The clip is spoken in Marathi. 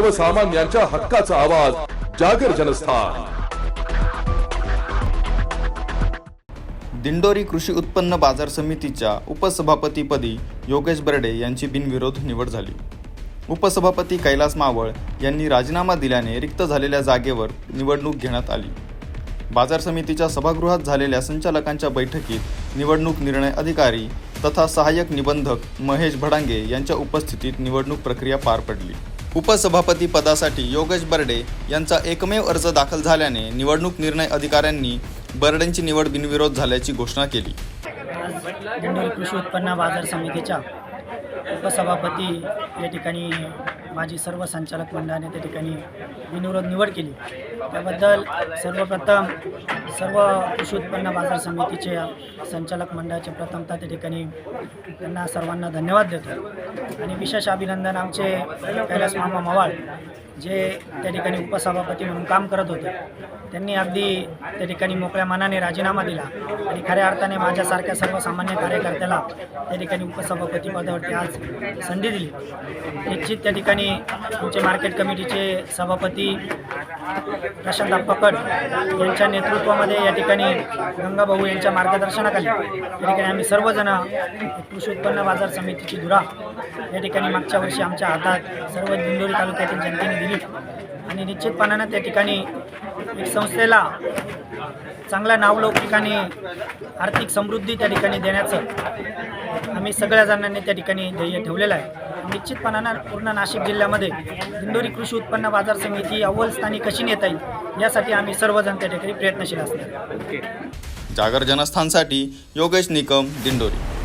सर्वसामान्यांच्या हक्काचा आवाज जागर जनस्थान. दिंडोरी कृषी उत्पन्न बाजार समितीच्या उपसभापतीपदी योगेश बर्डे यांची बिनविरोध निवड झाली. उपसभापती कैलास मावळ यांनी राजीनामा दिल्याने रिक्त झालेल्या जागेवर निवडणूक घेण्यात आली. बाजार समितीच्या सभागृहात झालेल्या संचालकांच्या बैठकीत निवडणूक निर्णय अधिकारी तथा सहाय्यक निबंधक महेश भडांगे यांच्या उपस्थितीत निवडणूक प्रक्रिया पार पडली. उपसभापती पदासाठी योगेश बर्डे यांचा एकमेव अर्ज दाखल झाल्याने निवडणूक निर्णय अधिकाऱ्यांनी बर्डेंची निवड बिनविरोध झाल्याची घोषणा केली. आज कृषी उत्पन्न बाजार समितीच्या उपसभापती या ठिकाणी माझी सर्व संचालक मंडळाने त्या ठिकाणी बिनविरोध निवड केली. त्याबद्दल सर्वप्रथम सर्व कृषी उत्पन्न बाजार समितीचे संचालक मंडळाचे प्रथमतः त्या ठिकाणी त्यांना सर्वांना धन्यवाद देतो. आणि विशेष अभिनंदन आमचे कैलास मामा मवाळ जे त्या ठिकाणी उपसभापती म्हणून काम करत होते. त्यांनी अगदी त्या ठिकाणी मोकळ्या मनाने राजीनामा दिला आणि खऱ्या अर्थाने माझ्यासारख्या सर्वसामान्य कार्यकर्त्याला त्या ठिकाणी उपसभापती पदावरती आज संधी दिली. निश्चित त्या ठिकाणी आमचे मार्केट कमिटीचे सभापती प्रशांत पकड यांच्या नेतृत्वामध्ये या ठिकाणी गंगाभाऊ यांच्या मार्गदर्शनाखाली या ठिकाणी आम्ही सर्वजण कृषी उत्पन्न बाजार समितीची धुरा या ठिकाणी मागच्या वर्षी आमच्या हातात सर्व दिंडोरी तालुक्यातील जनतेने दिली. आणि निश्चितपणानं त्या ठिकाणी संस्थेला चांगला नावलौकिक आणि आर्थिक समृद्धी त्या ठिकाणी देण्याचं आम्ही सगळ्या जणांनी त्या ठिकाणी ध्येय ठेवलेलं आहे. निश्चितपणानं पूर्ण नाशिक जिल्ह्यामध्ये दिंडोरी कृषी उत्पन्न बाजार समिती अव्वल स्थानी कशी नेता येईल यासाठी आम्ही सर्वजण त्या ठिकाणी प्रयत्नशील असणार. जागर जनस्थानसाठी योगेश निकम दिंडोरी.